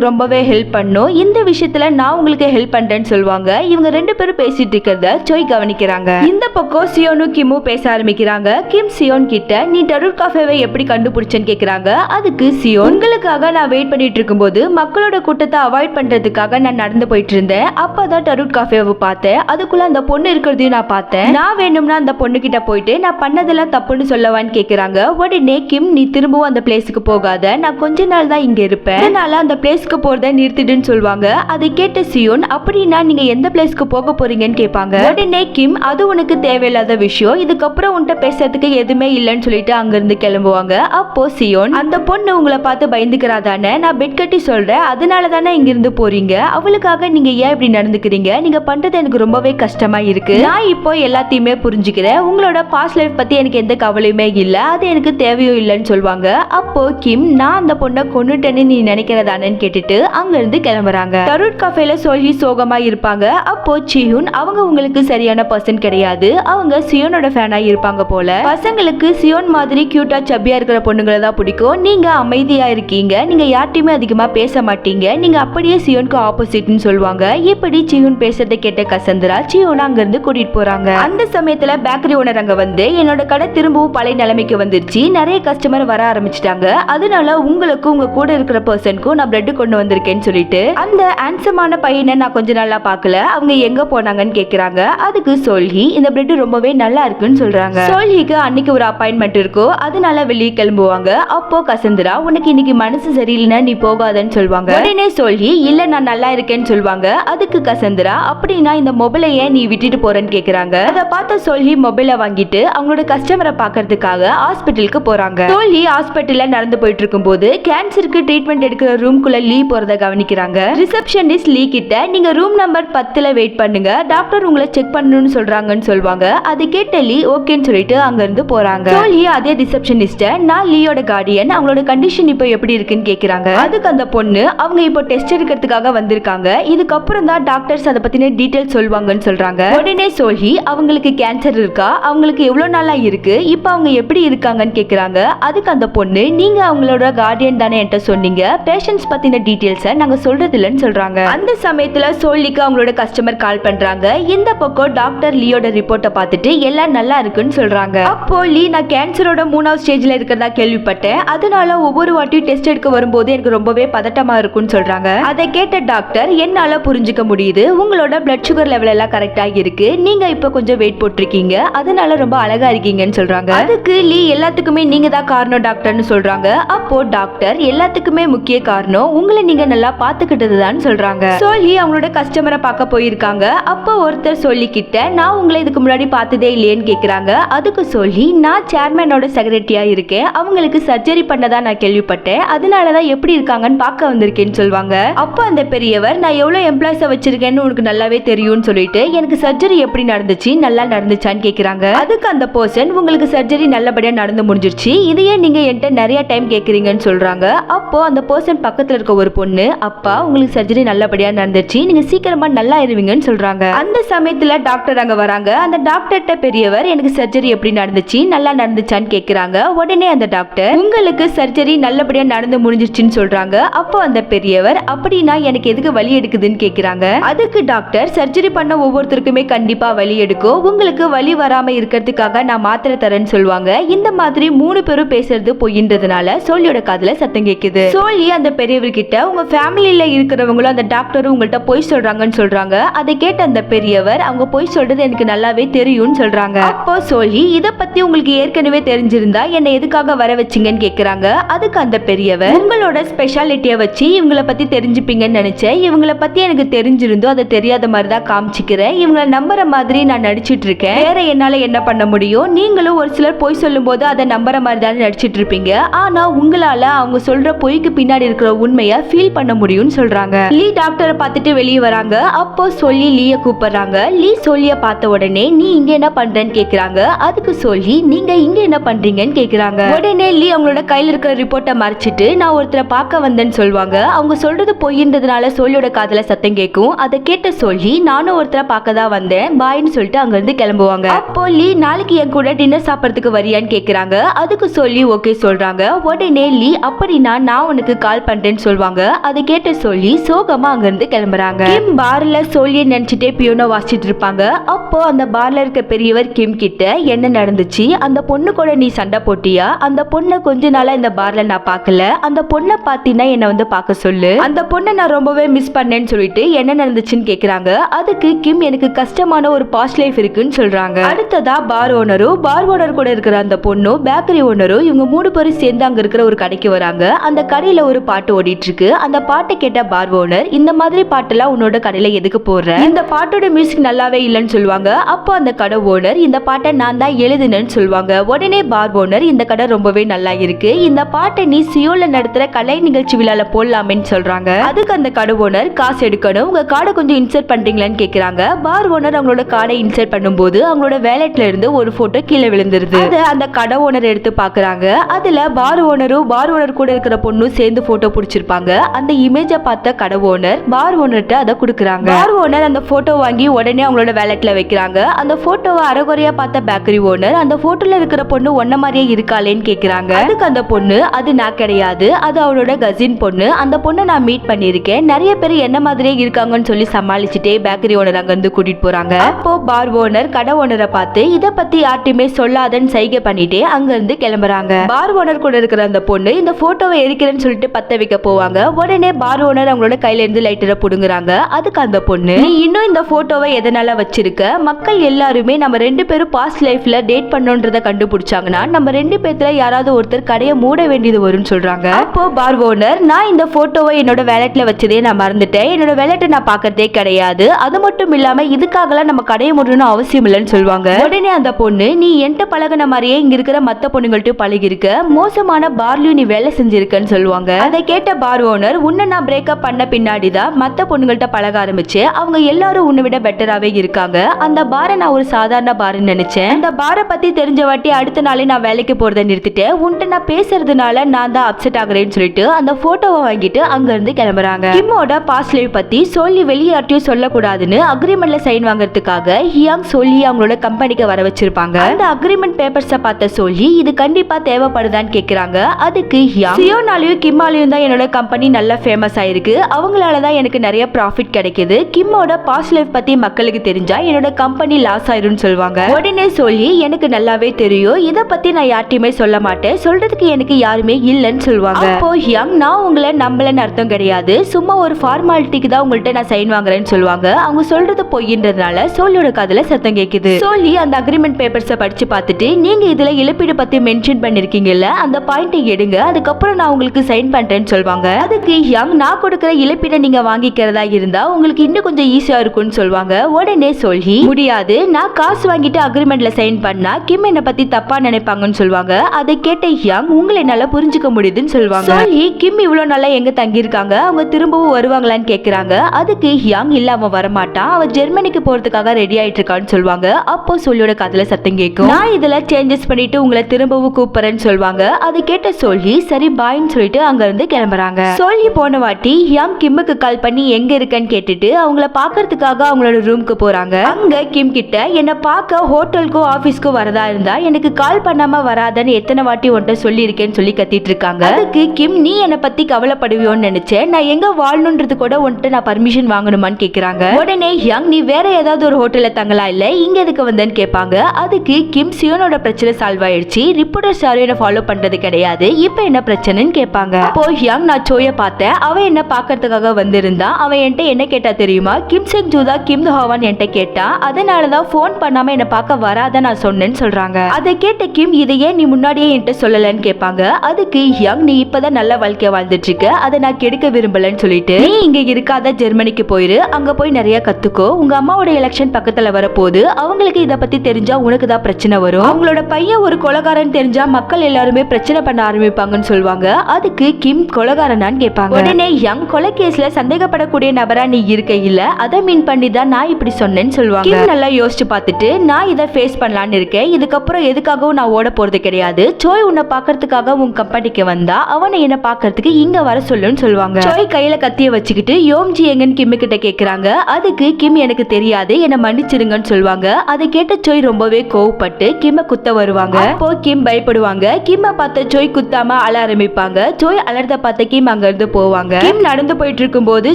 ரொம்பவே ஹெல்ப் பண்ணும். இந்த விஷயத்துல நான் உங்களுக்கு ஹெல்ப் பண்ணுறேன்னு சொல்லுவாங்க. இவங்க ரெண்டு பேரும் பேசிட்டு இருக்கிறத ஜோய் கவனிக்கிறாங்க. இந்த பக்கம் சியோனும் கிம்மும் பேச ஆரம்பிக்கிறாங்க. கிம் சியோன் கிட்ட நீ டருட் காஃபேவை எப்படி கண்டுபிடிச்சேன்னு கேட்குறாங்க அதுக்கு சியோன் உங்களுக்காக நான் வெயிட் பண்ணிட்டு இருக்கும்போது மக்களோட கூட்டத்தை அவாய்ட் பண்ணுறதுக்காக நான் நடந்து போயிட்டு இருந்தேன். அப்பதான் டருட் காஃபேவை பார்த்தேன். அதுக்குள்ள அந்த பொண்ணு இருக்கிறதையும் நான் பார்த்தேன். நான் வேணும்னா அந்த பொண்ணு கிட்ட போயிட்டு நான் பண்ணதெல்லாம் தப்புன்னு சொல்லவான்னு கேட்குறாங்க உடனே கிம் நீ திரும்பவும் அந்த பிளேஸுக்கு போகாத. நான் கொஞ்ச நாள் தான் இங்க இருப்பேன் அதனால அந்த பிளேஸ்க்கு போறத நிறுத்திடுன்னு சொல்லுவாங்க. அதை கேட்ட சியோன் அப்படின்னா நீங்க எந்த பிளேஸ்க்கு போக போறீங்கன்னு கேட்பாங்க. உடனே கிம் அது உனக்கு தேவையில்லாத விஷயம். இதுக்கப்புறம் உன்கிட்ட பேசுறதுக்கு எதுவுமே இல்லைன்னு சொல்லிட்டு அங்கிருந்து கிளம்புவாங்க. அப்போ சியோன் அந்த பொண்ணு உங்களை பார்த்து பயந்துக்கிறாதானே? நான் பெட் கட்டி சொல்றேன். அதனால தானே இங்கிருந்து போகிறீங்க போறீங்க? அவளுக்காக நீங்க ஏன் இப்படி நடந்துக்கிறீங்க? நீங்க பண்றது எனக்கு ரொம்பவே கஷ்டமா இருக்கு. நான் இப்போ எல்லாத்தையுமே புரிஞ்சுக்கிறேன். உங்களோட பாஸ்ட் லைஃப் பத்தி எனக்கு எந்த கவலையுமே இல்ல. அது எனக்கு தேவையும் இல்லைன்னு சொல்லுவாங்க. அப்போ கிம் நான் அந்த பொண்ணை கொன்னுட்டேன்னு நீ நினைக்கிறதானேன்னு கேட்டுட்டு அங்கிருந்து கிளம்புறாங்க. தருட் கஃபேல சொல்லி சோகமா இருப்பாங்க. அப்போ சிஹுன் அவங்க உங்களுக்கு சரியான பர்சன் கிடையாது. அவங்க சியோனோட ஃபேனா இருப்பாங்க போல. பசங்களுக்கு சியோன் மாதிரி கியூட்டா சப்பியா இருக்கிற பொண்ணுங்களை தான் பிடிக்கும். நீங்க அமைதியா இருக்கீங்க. நீங்க யார்ட்டையுமே அதிகமா பேச மாட்டீங்க. நீங்க அப்படியே சியோனுக்கு ஆப்போசிட்னு சொல்லுவாங்க. இப்படி சியூன் பேசுறதை கேட்ட கசந்திரா சியோன் அங்க இருந்து கூட்டிட்டு போறாங்க. அந்த சமயத்துல பேக்கரி ஓனர் அங்க வந்து என்னோட கடை திரும்பவும் பழைய நிலைமைக்கு வந்துருச்சு. நிறைய கஸ்டமர் வர ஆரம்பிச்சிட்டாங்க. அதனால உங்களுக்கும் உங்க கூட இருக்கிற பர்சனுக்கும் நான் பிளட் கொண்டு வந்திருக்கேன்னு சொல்லிட்டு அந்த ஆன்சமான பையனை நான் கொஞ்ச நாளா பார்க்கல. அவங்க எங்க போனாங்கன்னு கேக்குறாங்க. அதுக்கு சொல்கி இந்த பிளட் ரொம்பவே நல்லா இருக்குன்னு சொல்றாங்க. சொல்ஹிக்கு அன்னைக்கு ஒரு அப்பாயின்மெண்ட் இருக்கோ அதனால வெளியே கிளம்புவாங்க. அப்போ கசந்திரா உனக்கு இன்னைக்கு மனசு சரியில்லைன்னா நீ போகாதன்னு சொல்லுவாங்க உடனே சொல்ஹி இல்ல நான் நல்லா இருக்கேன்னு சொல்லுவாங்க அதுக்கு கசந்திரா அப்படின்னா இந்த மொபைலை ஏன் நீ விட்டுட்டு போறேன்னு கேக்குறாங்க. அதை பார்த்த சொல்ஹி மொபைலை வாங்கிட்டு அவங்களோட கஸ்டமரை பார்க்கறதுக்காக ஹாஸ்பிட்டலுக்கு போறாங்க. சோல்ஹி ஹாஸ்பிட்டல்ல நடந்து போயிட்டு இருக்கும்போது கேன்சருக்கு ட்ரீட்மெண்ட் எடுக்கிற ரூம்குள்ள லீ போறத கவனிக்கிறாங்க. ரிசப்ஷனிஸ்ட் லீ கிட்ட நீங்க ரூம் நம்பர் பத்துல வெயிட் பண்ணுங்க. டாக்டர் உங்களை செக் பண்ணணும்னு சொல்றாங்கன்னு சொல்லுவாங்க. அது கேட்ட லீ ஓகேன்னு சொல்லிட்டு அங்க இருந்து போறாங்க லீ அதே ரிசப்ஷனிஸ்ட நான் லீயோட கார்டியன் அவங்களோட கண்டிஷன் இப்போ எப்படி இருக்குன்னு கேக்குறாங்க. அதுக்கு அந்த பொண்ணு அவங்க இப்போ டெஸ்ட் எடுக்கிறதுக்காக வந்திருக்காங்க. இதுக்கப்புறம் தான் டாக்டர்ஸ் அதை பத்தின டீட்டெயில் சொல்லுவாங்கன்னு சொல்றாங்க. உடனே சோல்ஹி அவங்களுக்கு கேன்சர் இருக்கா? அவங்களுக்கு எவ்வளவு நாளா இருக்கு? இப்போ அவங்க எப்படி இருக்காங்கன்னு கேக்குறாங்க. அதுக்கு அந்த பொண்ணு நீங்க அவங்களோட கார்டியன் தானே என்கிட்ட சொன்னீங்க? பேஷண்ட்ஸ் பத்தின டீட்டெயில்ஸை நாங்க சொல்றது இல்லைன்னு சொல்றாங்க. அந்த சமயத்துல சோழிக்கு அவங்களோட கஸ்டமர் கால் பண்றாங்க. இந்த பக்கம் டாக்டர் லீயோட ரிப்போர்ட்டை பார்த்துட்டு எல்லாம் நல்லா இருக்குன்னு சொல்றாங்க. அப்போ லீ நான் கேன்சரோட மூணாவது ஸ்டேஜ்ல இருக்கிறதா கேள்விப்பட்டேன். அதனால ஒவ்வொரு வாட்டியும் டெஸ்ட் எடுக்க வரும்போது எனக்கு ரொம்பவே பதட்டமா இருக்கும்னு சொல்றாங்க. அதை கேட்ட டாக்டர் என்னால புரிஞ்சுக்க முடியுது. உங்களோட பிளட் சுகர் லெவல் எல்லாம் கரெக்டா இருக்கு. நீங்க இப்ப கொஞ்சம் வெயிட் போட்டிருக்கீங்க. அதனால ரொம்ப அழகா இருக்கீங்கன்னு சொல்றாங்க. அதுக்கு லீ எல்லாத்துக்குமே நீங்க தான் காரணம் டாக்டர்னு சொல்றாங்க. அப்போ டாக்டர் டாக்டர் எல்லாத்துக்குமே முக்கிய காரணம் உங்களை நீங்க நல்லா பாத்துக்கிட்டது தான் சொல்றாங்க. சொல்லி அவங்களோட கஸ்டமரை பார்க்க போயிருக்காங்க. அப்போ ஒருத்தர் சொல்லிக்கிட்ட நான் உங்களை இதுக்கு முன்னாடி பார்த்ததே இல்லையேன்னு கேக்குறாங்க. அதுக்கு சொல்லி நான் சேர்மேனோட செக்ரட்டரியா இருக்கேன். அவங்களுக்கு சர்ஜரி பண்ணதா நான் கேள்விப்பட்டேன். அதனாலதான் எப்படி இருக்காங்கன்னு பார்க்க வந்திருக்கேன்னு சொல்லுவாங்க அப்போ அந்த பெரியவர் நான் எவ்வளவு எம்ப்ளாய்ஸை வச்சிருக்கேன்னு உனக்கு நல்லாவே தெரியும்னு சொல்லிட்டு எனக்கு சர்ஜரி எப்படி நடந்துச்சு? நல்லா நடந்துச்சான்னு கேக்குறாங்க. அதுக்கு அந்த பர்சன் உங்களுக்கு சர்ஜரி நல்லபடியா நடந்து முடிஞ்சிருச்சு. இதையே நீங்க என்கிட்ட நிறைய டைம் கேக்குறீங்கன்னு சொல்கிறாங்க அப்போ அந்த பர்சன் பக்கத்துல இருக்க ஒரு பொண்ணு அப்பா உங்களுக்கு சர்ஜரி நல்லபடியா நடந்துச்சு நீங்க சீக்கிரமா நல்லா இருவீங்கன்னு சொல்றாங்க. அந்த சமயத்துல டாக்டர் அங்க வராங்க. அந்த டாக்டர்கிட்ட பெரியவர் எனக்கு சர்ஜரி எப்படி நடந்துச்சு? நல்லா நடந்துச்சான்னு கேட்குறாங்க உடனே அந்த டாக்டர் உங்களுக்கு சர்ஜரி நல்லபடியா நடந்து முடிஞ்சிருச்சுன்னு சொல்றாங்க. அப்போ அந்த பெரியவர் அப்படின்னா எனக்கு எதுக்கு வலி எடுக்குதுன்னு கேட்குறாங்க அதுக்கு டாக்டர் சர்ஜரி பண்ண ஒவ்வொருத்தருக்குமே கண்டிப்பா வலி எடுக்கும். உங்களுக்கு வலி வராமல் இருக்கிறதுக்காக நான் மாத்திரை தரேன்னு சொல்லுவாங்க. இந்த மாதிரி மூணு பேரும் பேசுறது பொய்ன்றதுனால சோழியோட காதுல சத்தம் கேக்குது. சோழி அந்த பெரியவர்கிட்ட உங்க ஃபேமிலியில இருக்கிறவங்களும் அந்த டாக்டரும் உங்கள்ட்ட பொய் சொல்றாங்கன்னு சொல்றாங்க. அதை கேட்ட அந்த பெரியவர் அவங்க பொய் சொல்றது எனக்கு நல்லாவே தெரியும்னு சொல்றாங்க. அப்போ சோழி இத பத்தி உங்களுக்கு ஏற்கனவே தெரிஞ்சிருந்தா என்னை எதுக்காக வர வச்சீங்கன்னு கேக்குறாங்க. அதுக்கு அந்த பெரியவர் உங்களோட ஸ்பெஷாலிட்டியை வச்சு இவங்கள பத்தி தெரிஞ்சுப்பீங்கன்னு நினைச்சேன். இவங்கள பத்தி எனக்கு தெரிஞ்சிருந்தோ அதை தெரியாத மாதிரி தான் காமிச்சிக்கிறேன். இவங்கள நம்புற மாதிரி நான் நடிச்சிட்டு இருக்கேன். வேற என்னால என்ன பண்ண முடியும்? நீங்களும் ஒரு சிலர் பொய் சொல்லும்போது அதை நம்புற மாதிரி தானே நடிச்சிட்டு இருப்பீங்க. ஆனா உங்களால அவங்க சொல்ற பொய்க்கு பின்னாடி இருக்கிற உண்மையை ஃபீல் பண்ண முடியும்னு சொல்றாங்க. லீ டாக்டரை பார்த்துட்டு வெளியே வராங்க. அப்போ சொல்லி லீய கூப்பிடுறாங்க. லீ சொல்லிய பார்த்த உடனே நீ இங்க என்ன பண்றேன்னு கேக்குறாங்க. அதுக்கு சொல்லி நீங்க இங்க என்ன பண்றீங்கன்னு கேக்குறாங்க. உடனே லீ அவங்களோட கையில இருக்கிற ரிப்போர்ட்டை மறைச்சிட்டு நான் ஒருத்தரை பார்க்க வந்தேன்னு சொல்லுவாங்க. அவங்க சொல்றது பொய்ன்றதுனால சொல்லியோட காதல சத்தம் கேட்கும். அதை கேட்ட சொல்லி நானும் ஒருத்தரை பார்க்க தான் வந்தேன். பாய்ன்னு சொல்லிட்டு அங்க இருந்து கிளம்புவாங்க. அப்போ லீ நாளைக்கு என் கூட டின்னர் சாப்பிடறதுக்கு வரியான்னு கேக்குறாங்க. அதுக்கு சொல்லி ஓகே சொல்றாங்க. உடனே லீ அப்படின்னா நான் உனக்கு கால் பண்றேன்னு சொல்லுவாங்க. அதை கேட்டு சொல்லி சோகமா அங்கிருந்து கிளம்புறாங்க. கிம் பார்ல சொல்லி நினைச்சிட்டே பியூனோ வாசிச்சிட்டு இருப்பாங்க. அப்போ அந்த பார்ல இருக்க பெரியவர் கிம் கிட்ட என்ன நடந்துச்சு? அந்த பொண்ணு கூட நீ சண்டை போட்டியா? அந்த பொண்ணை கொஞ்ச நாளா இந்த பார்ல நான் பார்க்கல. அந்த பொண்ணை பார்த்தீங்கன்னா என்ன வந்து பார்க்க சொல்லு. அந்த பொண்ணை நான் ரொம்பவே மிஸ் பண்ணேன்னு சொல்லிட்டு என்ன நடந்துச்சுன்னு கேக்குறாங்க. அதுக்கு கிம் எனக்கு கஷ்டமான ஒரு பாஸ்ட் லைஃப் இருக்குன்னு சொல்றாங்க. அடுத்ததா பார் ஓனரும் பார் ஓனர் கூட இருக்கிற அந்த பொண்ணும் பேக்கரி ஓனரும் இவங்க மூணு பேரும் சேர்ந்து அங்க இருக்கிற ஒரு கடைக்கு வராங்க. அந்த கடையில ஒரு பாட்டு ஓடிட்டு இருக்கு அந்த பாட்டை கேட்ட பார் ஓனர் இந்த மாதிரி பாட்டெல்லாம் உன்னோட கடையில எதுக்கு போடுற? இந்த பாட்டோட மியூசிக் நல்லாவே இல்லைன்னு சொல்லுவாங்க. அப்போ அந்த கடை ஓனர் இந்த பாட்டை நான் தான் எழுதுனேன்னு சொல்லுவாங்க. உடனே பார் ஓனர் இந்த கடை ரொம்பவே நல்லா இருக்கு. இந்த பாட்டை நீ சியோல நடத்துற கலை நிகழ்ச்சி விழால போடலாமேன்னு சொல்றாங்க. அதுக்கு அந்த கடை ஓனர் காசு எடுக்கணும். உங்க கார்டை கொஞ்சம் இன்சர்ட் பண்றீங்களான்னு கேக்குறாங்க. பார் ஓனர் அவங்களோட கார்டை இன்சர்ட் பண்ணும்போது அவங்களோட வேலட்ல இருந்து ஒரு போட்டோ கீழே விழுந்துருது. அந்த கடை ஓனர் எடுத்து பாக்குறாங்க. அதுல பார் ஓனரும் பார் ஓனர் கூட இருக்கிற பொண்ணும் சேர்ந்து போட்டோ பிடிச்சிருப்பாங்க. அந்த இமேஜை பார்த்த கடை ஓனர் பார் ஓனர்கிட்ட அதை கொடுக்குறாங்க. பார் ஓனர் அந்த போட்டோ வாங்கி உடனே அவங்களோட வேலட்ல வைக்கிறாங்க. அந்த போட்டோவை அறகுறையா பார்த்த பேக்கரி ஓனர் அந்த போட்டோல இருக்கிற பொண்ணு ஒன்ன மாதிரியே இருக்காளேன்னு கேக்குறாங்க. அதுக்கு அந்த பொண்ணு அது நான் கிடையாது அது அவளோட கசின் பொண்ணு அந்த பொண்ணை நான் மீட் பண்ணியிருக்கேன். நிறைய பேர் என்ன மாதிரியே இருக்காங்கன்னு சொல்லி சமாளிச்சுட்டே பேக்கரி ஓனர் அங்க இருந்து கூட்டிட்டு போறாங்க. அப்போ பார் ஓனர் கடை ஓனரை பார்த்து இதை பத்தி யார்ட்டையுமே சொல்லாதன்னு சைகை பண்ணிட்டே அங்க இருந்து கிளம்புறாங்க. பார் ஓனர் கூட இருக்கிற அந்த பொண்ணு இந்த ஃபோட்டோவை எரிக்கிறேன்னு சொல்லிட்டு பத்த வைக்க போவாங்க. உடனே பார் ஓனர் அவங்களோட கையில இருந்து லைட்டரை புடுங்குறாங்க. அதுக்கு அந்த பொண்ணு நீ இன்னும் இந்த போட்டோவை எதனால வச்சிருக்க? மக்கள் எல்லாருமே நம்ம ரெண்டு பேரும் பாஸ்ட் லைஃப்ல டேட் பண்ணோன்றத கண்டுபிடிச்சாங்கன்னா நம்ம ரெண்டு பேர்த்துல யாராவது ஒருத்தர் கடையை மூட வேண்டியது வரும்னு சொல்றாங்க. அப்போ பார் ஓனர் நான் இந்த போட்டோவை என்னோட வேலட்ல வச்சதே நான் மறந்துட்டேன். என்னோட வேலட்டை நான் பார்க்கறதே கிடையாது. அது மட்டும் இல்லாம இதுக்காகலாம் நம்ம கடையை மூடணும் அவசியம் இல்லைன்னு சொல்லுவாங்க. உடனே அந்த பொண்ணு நீ என்கிட்ட பழகுன மாதிரியே இங்க இருக்கிற மத்த பொண்ணுங்கள்ட்ட பழகி இருக்க மோசமான பார்லயும் நீ வேலை செஞ்சிருக்கன்னு சொல்லுவாங்க. அதை கேட்ட பார் ஓனர் உன்னை நான் பிரேக்கப் பண்ண பின்னாடி தான் மற்ற பொண்ணுங்கள்ட்ட பழக ஆரம்பிச்சு அவங்க எல்லாரும் உன்னை விட பெட்டராகவே இருக்காங்க. அந்த பாரை நான் ஒரு சாதாரண பாருன்னு நினைச்சேன். அந்த பாரை பத்தி தெரிஞ்ச வாட்டி அடுத்த நாளே நான் வேலைக்கு போறதை நிறுத்திட்டேன் உன்கிட்ட நான் பேசுறதுனால நான் தான் அப்செட் ஆகுறேன்னு சொல்லிட்டு அந்த போட்டோவை வாங்கிட்டு அங்க இருந்து கிளம்புறாங்க. கிம்மோட பாஸ்ட் லைஃப் பத்தி சொல்லி வெளியாட்டியும் சொல்லக்கூடாதுன்னு அக்ரிமெண்ட்ல சைன் வாங்குறதுக்காக ஹியாங் சொல்லி அவங்களோட கம்பெனிக்கு வர வச்சிருப்பாங்க. அந்த அக்ரிமெண்ட் பேப்பர்ஸை பார்த்த சொல்லி இது கண்டிப்பா தேவைப்படுதான்னு கேக்குறாங்க. அதுக்கு ஹியாங் சியோனாலையும் கிம்மாலையும் தான் என்னோட கம்பெனி நல்லா ஃபேமஸ் ஆயிருக்கு. அவங்களால தான் எனக்கு நிறைய ப்ராஃபிட் கிடைக்குது. கிம்மோட பாஸ்ட் லைஃப் பத்தி மக்களுக்கு தெரிஞ்சா என்னோட கம்பெனி லாஸ் ஆயிரும்னு சொல்லுவாங்க. உடனே சொல்லி எனக்கு நல்லாவே தெரியும். இத பத்தி நான் யார்ட்டையுமே சொல்ல மாட்டேன். சொல்றதுக்கு எனக்கு யாருமே இல்லைன்னு சொல்லுவாங்க. அப்போ ஹியாங் நான் உங்களை நம்பலன்னு அர்த்தம் கிடையாது. சும்மா ஒரு ஃபார்மாலிட்டிக்கு தான் உங்கள்ட்ட நான் சைன் வாங்குறேன்னு சொல்லுவாங்க. அவங்க சொல்றது பொய்ன்றதுனால சோலியோட காதுல சத்தம் கேக்குது. சோலி அந்த அக்ரிமெண்ட் பேப்பர்ஸை படிச்சு பார்த்துட்டு நீங்க இதுல இழப்பீடு பத்தி மென்ஷன் பண்ணிருக்கீங்கல்ல அந்த பாயிண்ட்டை எடுங்க. அதுக்கப்புறம் நான் உங்களுக்கு சைன் பண்றேன்னு சொல்லுவாங்க அதுக்கு ஹியாங் நான் கொடுக்குற இழப்பீடை நீங்க வாங்கிக்கிறதா இருந்தா உங்களுக்கு இன்னும் கொஞ்சம் ஈஸியா இருக்கும்னு சொல்லுவாங்க உடனே சொல்லி முடியாது. நான் காசு வாங்கிட்டு அக்ரிமெண்ட்ல சைன் பண்ணா கிம் என்னை பத்தி தப்பா நினைப்பாங்கன்னு சொல்லுவாங்க அதை கேட்ட ஹியாங் உங்களை என்னால புரிஞ்சுக்க முடியுதுன்னு சொல்லுவாங்க சொல்லி கிம் இவ்வளவு நாளா எங்க தங்கியிருக்காங்க? அவங்க திரும்பவும் வருவாங்களான்னு கேக்குறாங்க. அதுக்கு ஹியாங் இல்ல அவன் வரமாட்டான். அவன் ஜெர்மனிக்கு போறதுக்காக ரெடி ஆயிட்டு இருக்கான்னு சொல்லுவாங்க அப்போ சொல்லியோட காதுல சத்தம் கேட்கும். நான் இதுல சேஞ்சஸ் பண்ணிட்டு உங்களை திரும்பவும் கூப்பிடுறேன்னு சொல்லுவாங்க அதை கேட்ட சொல்லி சரி பாய்ன்னு சொல்லிட்டு அங்க இருந்து கிளம்புறாங்க. சொல்லி போன வாட்டி ஹியாங் கிம்முக்கு கால் பண்ணி எங்க இருக்கேன்னு கேட்டுட்டு அவங்கள பாக்குறதுக்காக அவங்களோட ரூமுக்கு போறாங்க. அங்க கிம் கிட்ட என்ன பார்க்க ஹோட்டலுக்கோ ஆபீஸ்க்கோ வரதா இருந்தா எனக்கு கால் பண்ணாம வராதன்னு எத்தனை வாட்டி உன்கிட்ட சொல்லியிருக்கேன்னு சொல்லி கத்திட்டு இருக்காங்க. அதுக்கு கிம் நீ என்னை பத்தி கவலைப்படுவியோன்னு நினைச்சேன் நான் எங்க வாழணுன்றது கூட உன்ட்ட நான் பர்மிஷன் வாங்கணுமான்னு கேக்குறாங்க. உடனே யங் நீ வேற ஏதாவது ஒரு ஹோட்டல்ல தங்கலாம் இல்ல? இங்க எதுக்கு வந்தேன்னு கேட்பாங்க அதுக்கு கிம் சியோனோட பிரச்சனை சால்வ் ஆயிடுச்சு. ரிப்போர்ட்டர் யாரும் என்ன ஃபாலோ பண்றது கிடையாது. இப்போ என்ன பிரச்சனைன்னு கேட்பாங்க. அப்போ யங் நான் சோய பார்த்தேன் அவன் என்ன பாக்கிறதுக்காக வந்திருந்தா அவன் என்கிட்ட என்ன கேட்டா தெரியுமா? கிம் செங் ஜூதா கிம் ஹவான் என்கிட்ட கேட்டா அதனாலதான் ஃபோன் பண்ணாம என்ன பார்க்க வராத நான் சொன்னேன்னு சொல்றாங்க. அதை கேட்ட கிம் இதை ஏன் நீ முன்னாடியே என்கிட்ட சொல்லலன்னு கேட்பாங்க. அதுக்கு யங் நீ இப்பதான் நல்ல வாழ்க்கைய வாழ்ந்துட்டு இருக்க அதை நான் கெடுக்க விரும்பலன்னு சொல்லிட்டு நீ இங்க இருக்காத ஜெர்மனிக்கு போயிரு அங்க போய் நிறைய கத்துக்கோ. உங்க அம்மாவோட எலெக்ஷன் பக்கத்துல வரப்போகுது அவங்களுக்கு இத பத்தி தெரிஞ்சா உனக்கு தான் பிரச்சனை வரும். அவங்களோட பையன் ஒரு கொலகாரன் தெரிஞ்சா மக்கள் எல்லாருமே பிரச்சனை பண்ண ஆரம்பிப்பாங்கன்னு சொல்லுவாங்க. அதுக்கு கிம் கொலகாரனான்னு கேட்பாங்க. உடனே யங் கொலை கேஸ்ல சந்தேகப்படக்கூடிய நபரா நீ இருக்க இல்ல அதை மீன் பண்ணி தான் நான் இப்படி சொன்னேன்னு சொல்லுவாங்க. கிம் நல்லா யோசிச்சு பார்த்துட்டு நான் இதை ஃபேஸ் பண்ணலான்னு இருக்கேன். இதுக்கப்புறம் எதுக்காகவும் நான் ஓட போறது கிடையாது. சோய் உன்னை பார்க்கறதுக்காக உன் கம்பெனிக்கு வந்தா அவனை என்ன பார்க்கறதுக்கு இங்க வர சொல்லுன்னு சொல்லுவாங்க. சோய் கையில கத்திய வச்சுக்கிட்டு யோம்ஜி எங்கன்னு கிம்மு கிட்ட கேக்குறாங்க. அதுக்கு கிம் எனக்கு தெரியாது. என்ன மன்னிச்சிருங்கன்னு சொல்லுவாங்க. அதை கேட்ட சோய் ரொம்பவே கோவப்பட்டு கிம்ம குத்த வருவாங்க. அப்போ கிம் பயப்படுவாங்க. கிம்ம பார்த்த சோய் குத்தாம அழ ஆரம்பிப்பாங்க. சோய் அலர்த பார்த்த கிம் அங்கிருந்து போவாங்க. கிம் நடந்து போயிட்டு இருக்கும்போது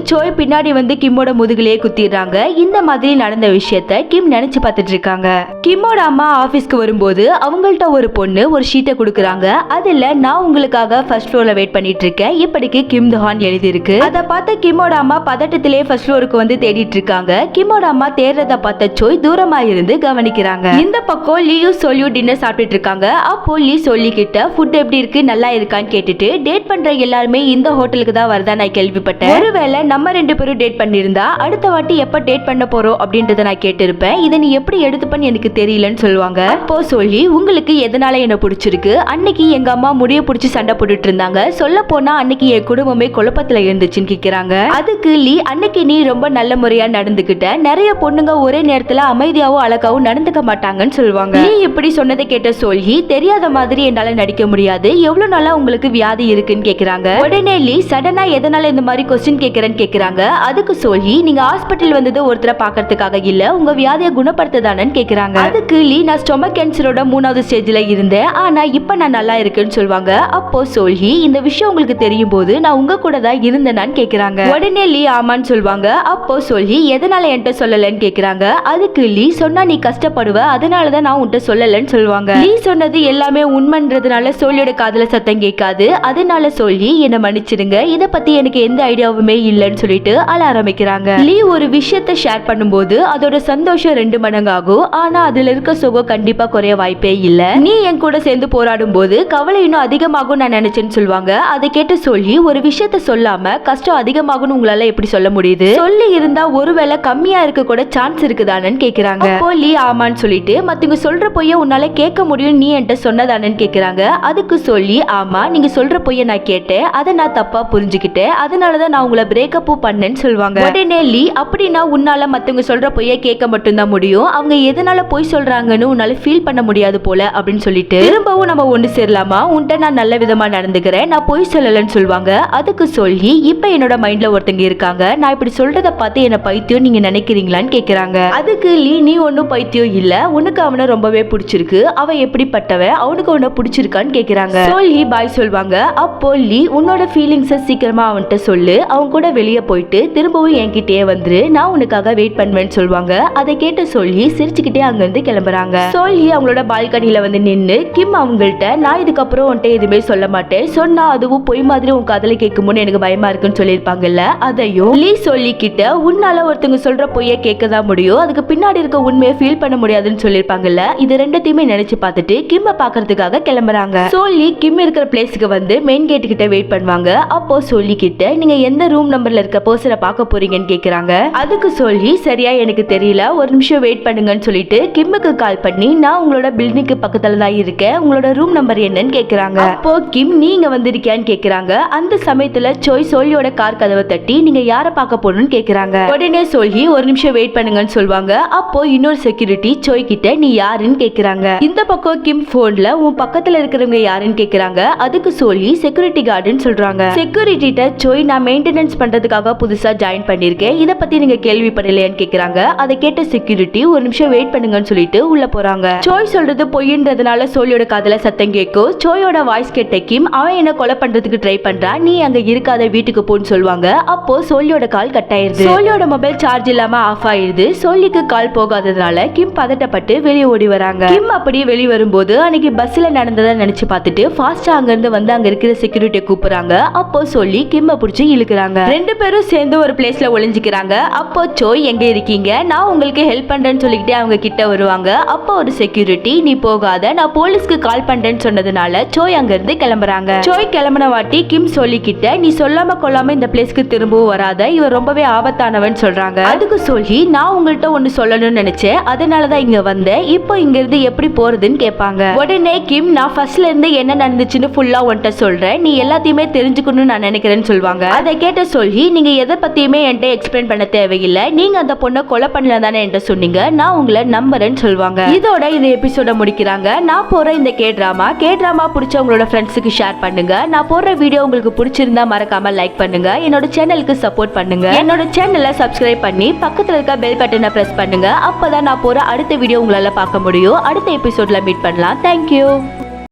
சோய் பின்னாடி வந்து கிம்மோட முதுகிலேயே குத்திடுறாங்க. இந்த மாதிரி நடந்த விஷயத்த கிம் நினைச்சு பார்த்துட்டு இருக்காங்க கிம்மோட அம்மா ஆபீஸ்க்கு வரும்போது அவங்கள்ட்ட ஒரு பொண்ணு ஒரு ஷீட்டை கொடுக்குறாங்க. அதுல நான் உங்களுக்காக ஃபர்ஸ்ட் ஃப்ளோர்ல வெயிட் பண்ணிட்டு இருக்கேன் இப்படிக்கு கிம் துஹான் எழுதியிருக்கு. அதை பார்த்த கிம்மோட அம்மா பதட்டத்திலே ஃபர்ஸ்ட் ஃப்ளோருக்கு வந்து தேடிட்டு இருக்காங்க கிம்மோட அம்மா தேடுறத பார்த்த சோய் தூரமா இருந்து கவனிக்கிறாங்க. இந்த பக்கம் லியூ சொல்லியூ டின்னர் சாப்பிட்டுட்டு இருக்காங்க அப்போ லீ சொல்லிக்கிட்ட ஃபுட் எப்படி இருக்கு? நல்லா இருக்கு? இருக்கான்னு கேட்டுட்டு டேட் பண்ற எல்லாருமே இந்த ஹோட்டலுக்கு தான் வரதா நான் கேள்விப்பட்டேன். ஒருவேளை நம்ம ரெண்டு பேரும் டேட் பண்ணியிருந்தா அடுத்த வாட்டி எப்ப டேட் பண்ண போறோம் அப்படின்றத நான் கேட்டிருப்பேன். இதை நீ எப்படி எடுத்துப்பன்னு எனக்கு தெரியலன்னு சொல்லுவாங்க. அப்போ சொல்லி உங்களுக்கு எதனால என்ன பிடிச்சிருக்கு? அன்னைக்கு எங்க அம்மா முடிய பிடிச்சி சண்டை போட்டுட்டு இருந்தாங்க. சொல்ல போனா அன்னைக்கு என் குடும்பமே குழப்பத்துல இருந்துச்சுன்னு கேக்குறாங்க. அதுக்கு லீ அன்னைக்கு நீ ரொம்ப நல்ல முறையா நடந்துக்கிட்ட. நிறைய பொண்ணுங்க ஒரே நேரத்துல அமைதியாவும் அழகாவும் நடந்துக்க மாட்டாங்கன்னு சொல்லுவாங்க. நீ இப்படி சொன்னதை கேட்ட சொல்லி தெரியாத மாதிரி என்னால நடிக்க முடியாது. எவ்வளவு நாளா உங்களுக்கு வியாதி இருக்குன்னு கேக்குறாங்க. உடனே லீ சடனா எதனால இந்த மாதிரி கொஸ்டின் கேக்குறேன்னு கேக்குறாங்க. அதுக்கு சொல்லி நீங்க ஹாஸ்பிட்டல் வந்தது ஒருத்தரை பாக்குறதுக்காக இல்ல உங்க வியாதியை குணப்படுத்ததானன்னு கேக்குறாங்க. அதுக்கு லீ நான் ஸ்டொமக் கேன்சரோட மூணாவது ஸ்டேஜ்ல இருந்தேன். ஆனா இப்ப நான் நல்லா இருக்கேன்னு சொல்லுவாங்க அப்போ சொல்லி இந்த விஷயம் உங்களுக்கு தெரியும் போது நான் உங்க கூட தான் இருந்தேனான்னு கேக்குறாங்க. உடனே லீ ஆமான்னு சொல்லுவாங்க அப்போ சொல்லி எதனால என்கிட்ட சொல்லலன்னு கேக்குறாங்க. அதுக்கு லீ சொன்னா நீ கஷ்டப்படுவ அதனாலதான் நான் உன்கிட்ட சொல்லலன்னு சொல்லுவாங்க லீ சொன்னது எல்லாமே உண்மைன்றதுனால சோழியோட காதல சத்தம் கேட்காது. அதனால சொல்லி என்ன மன்னிச்சிடுங்க. இத பத்தி எனக்கு எந்த ஐடியாவுமே இல்லைன்னு சொல்லிட்டு அழ ஆரம்பிக்கிறாங்க. லீ ஒரு விஷயத்த ஷேர் பண்ணும்போது அதோட சந்தோஷம் ரெண்டு மடங்காகும். ஆனா அதுல இருக்க சுகம் கண்டிப்பா குறைய வாய்ப்பே இல்ல. நீ என் கூட சேர்ந்து போராடும் போது கவலை இன்னும் அதிகமாகும் நான் நினைச்சேன்னு சொல்லுவாங்க. அதை கேட்டு சொல்லி ஒரு விஷயத்த சொல்லாம கஷ்டம் அதிகமாகும்னு உங்களால எப்படி சொல்ல முடியுது? சொல்லி இருந்தா ஒருவேளை கம்மியா இருக்க கூட சான்ஸ் இருக்குதானன்னு கேக்குறாங்க. அப்போ லீ ஆமான்னு சொல்லிட்டு மத்தவங்க சொல்ற பொய்ய உன்னால கேட்க முடியும் நீ என்கிட்ட சொன்னதானன்னு கேக்குறாங்க. அதுக்கு சொல்லி ஆமா நீங்க சொல்ற பொய்ய நான் கேட்டேன். அதை நான் தப்பா புரிஞ்சுக்கிட்டேன். அதனாலதான் நான் உங்களை பிரேக்கப்பும் பண்ணேன்னு சொல்லுவாங்க. உடனே லீ அப்படின்னா உன்னால மத்தவங்க சொல்ற பொய்ய கேட்க மட்டும்தான் முடியும். அவங்க எதனால பொய் சொல்றாங்கன்னு உன்னால ஃபீல் பண்ண முடியாது போல அப்படின்னு சொல்லிட்டு திரும்பவும் நம்ம ஒன்று சேரலாமா? உன்ட்ட நான் நல்ல விதமா நடந்துக்கிறேன். நான் பொய் சொல்லலன்னு சொல்லுவாங்க. அதுக்கு சொல்லி இப்ப என்னோட மைண்ட்ல ஒருத்தங்க இருக்காங்க. நான் இப்படி சொல்றதை பார்த்து என்ன பைத்தியம் நீங்க நினைக்கிறீங்களான்னு கேக்குறாங்க. அதுக்கு லீ நீ ஒன்னும் பைத்தியம் இல்ல. உனக்கு அவனை ரொம்பவே பிடிச்சிருக்கு. அவன் எப்படிப்பட்டவன்? அவனுக்கு உன்னை பிடிச்சிருக்கான்னு கேக்குறாங்க. சொல்லி பாய் சொல்வாங்க. அப்போ லீ உன்னோட ஃபீலிங்ஸை சீக்கிரமா அவன்கிட்ட சொல்லு. அவன் கூட வெளியே போயிட்டு திரும்பவும் என்கிட்டயே வந்துரு. நான் உனக்காக வெயிட் பண்ணுவேன்னு சொல்லுவாங்க அதை கேட்டு சொல்லி சிரிச்சுக்கிட்டே அங்கிருந்து கிளம்புறாங்க. சொல்லி அவங்களோட பால்கனியில வந்து நின்னு கிம் அவங்கள்ட்ட நான் இதுக்கப்புறம் உன்கிட்ட எதுவுமே சொல்ல மாட்டேன். சொன்னா அதுவும் பொய் மாதிரி உன் காதல கேட்கும்போது எனக்கு பயமா இருக்குன்னு சொல்லியிருப்பாங்கல்ல அதையும் லீ சொல்லிக்கிட்ட உன்னால ஒருத்தவங்க சொல்ற பொய்ய கேட்க தான் முடியும். அதுக்கு பின்னாடி இருக்க உண்மையை ஃபீல் பண்ண முடியாதுன்னு சொல்லியிருப்பாங்கல்ல இது ரெண்டுத்தையுமே நினைச்சு பார்த்துட்டு கிம்ம பாக்குறதுக்காக கிளம்புறாங்க. சொல்லி கிம் இருக்கிற பிளேஸுக்கு வந்து மெயின் கேட்டு கிட்ட வெயிட் பண்ணுவாங்க. அப்போ சொல்லிக்கிட்டு நீங்க எந்த ரூம் நம்பர்ல இருக்க பர்சனை பார்க்க போறீங்கன்னு கேக்குறாங்க. அதுக்கு சொல்லி சரியா எனக்கு தெரியல. ஒரு நிமிஷம் வெயிட் பண்ணுங்கன்னு சொல்லிட்டு கிம்முக்கு கால் பண்ணி நான் உங்களோட பில்டிங்க்கு பக்கத்துல தான் இருக்கேன். உங்களோட ரூம் நம்பர் என்னன்னு கேக்குறாங்க. அப்போ கிம் நீங்க வந்திருக்கியான்னு கேக்குறாங்க. அந்த சமயத்துல சோய் சோழியோட கார் கதவை தட்டி நீங்க யார பார்க்க போகணும்னு கேக்குறாங்க. உடனே சொல்லி ஒரு நிமிஷம் வெயிட் பண்ணுங்கன்னு சொல்லுவாங்க. அப்போ இன்னொரு செக்யூரிட்டி சோய் கிட்ட நீ யாருன்னு கேக்குறாங்க. இந்த பக்கம் கிம் போன்ல உன் பக்கத்துல இருக்கிறவங்க யாருன்னு கேக்குறாங்க. அதுக்கு சொல்லி செக்யூரிட்டி கார்டுன்னு சொல்றாங்க. செக்யூரிட்டிட்ட சோய் நான் மெயின்டெனன்ஸ் பண்றதுக்காக புதுசா ஜாயின் பண்ணிருக்கேன். இத பத்தி நீங்க கேள்விப்படலையான்னு கேக்குறாங்க. அதை கேட்ட செக்யூரிட்டி ஒரு நிமிஷம் வெயிட் பண்ணுங்கன்னு சொல்லிட்டு உள்ள போறாங்க. சோய் சொல்றது பொய்ன்றதுனால சோழியோட காதல சத்தம் கேட்கும் சோயோட வாய்ஸ் கேட்ட கிம் அவன் என்ன கொலை பண்றதுக்கு ட்ரை பண்றான் நீ அங்க இருக்காத வீட்டுக்கு போன்னு சொல்லுவாங்க. அப்போ சோழியோட கால் கட் ஆயிருது. சோழியோட மொபைல் சார்ஜ் இல்லாம ஆஃப் ஆயிருது. சோழிக்கு கால் போகாததுனால கிம் பதட்டப்பட்டு வெளியே ஓடி வராங்க. கிம் அப்படியே வெளியே வரும்போது அன்னைக்கு பஸ்ல நடந்ததை நினைச்சு பார்த்துட்டு ஃபாஸ்டா அங்க இருந்து வந்து அங்கே இருக்கிற செக்யூரிட்டியை கூப்பிடுறாங்க. அப்போ சொல்லி கிம்மை பிடிச்சி இழுக்கிறாங்க. ரெண்டு பேரும் சேர்ந்து ஒரு பிளேஸில் ஒளிஞ்சிக்கிறாங்க. அப்போ சோய் எங்கே இருக்கீங்க? நான் உங்களுக்கு ஹெல்ப் பண்ணுறேன்னு சொல்லிக்கிட்டே அவங்க கிட்ட வருவாங்க. அப்போ ஒரு செக்யூரிட்டி நீ போகாத. நான் போலீஸ்க்கு கால் பண்ணுறேன்னு சொன்னதுனால சோய் அங்கேருந்து கிளம்புறாங்க. சோய் கிளம்பின வாட்டி கிம் சொல்லிக்கிட்ட நீ சொல்லாம கொள்ளாம இந்த பிளேஸ்க்கு திரும்பவும் வராத. இவன் ரொம்பவே ஆபத்தானவன் சொல்றாங்க. அதுக்கு சொல்லி நான் உங்கள்கிட்ட ஒன்று சொல்லணும்னு நினைச்சேன். அதனாலதான் இங்க வந்தேன். இப்போ இங்க இருந்து எப்படி போறதுன்னு கேட்பாங்க. உடனே கிம் நான் ஃபர்ஸ்ட்ல இருந்து என்ன நடந்துச்சுன்னு ஃபுல்லாக உன்கிட்ட சொல்கிறேன் நீ எல்லாத்தையுமே தெரிஞ்சுக்கணும்னு நான் நினைக்கிறேன்னு சொல்லுவாங்க. அதை கேட்ட சொல்லி நீங்கள் எதை பற்றியுமே என்கிட்ட எக்ஸ்பிளைன் பண்ண தேவையில்லை. நீங்கள் அந்த பொண்ணை கொலை பண்ணல தானே என்கிட்ட சொன்னீங்க. நான் உங்களை நம்புறேன்னு சொல்லுவாங்க. இதோட இந்த எபிசோட முடிக்கிறாங்க. நான் போகிற இந்த கே ட்ராமா கே ட்ராமா பிடிச்ச உங்களோட ஃப்ரெண்ட்ஸுக்கு ஷேர் பண்ணுங்க. நான் போடுற வீடியோ உங்களுக்கு பிடிச்சிருந்தா மறக்காம லைக் பண்ணுங்க. என்னோட சேனலுக்கு சப்போர்ட் பண்ணுங்க. என்னோட சேனலை சப்ஸ்கிரைப் பண்ணி பக்கத்தில் இருக்க பெல் பட்டனை ப்ரெஸ் பண்ணுங்க. அப்பதான் நான் போற அடுத்த வீடியோ உங்களால பார்க்க முடியும். அடுத்த எபிசோட்ல மீட் பண்ணலாம். தேங்க்யூ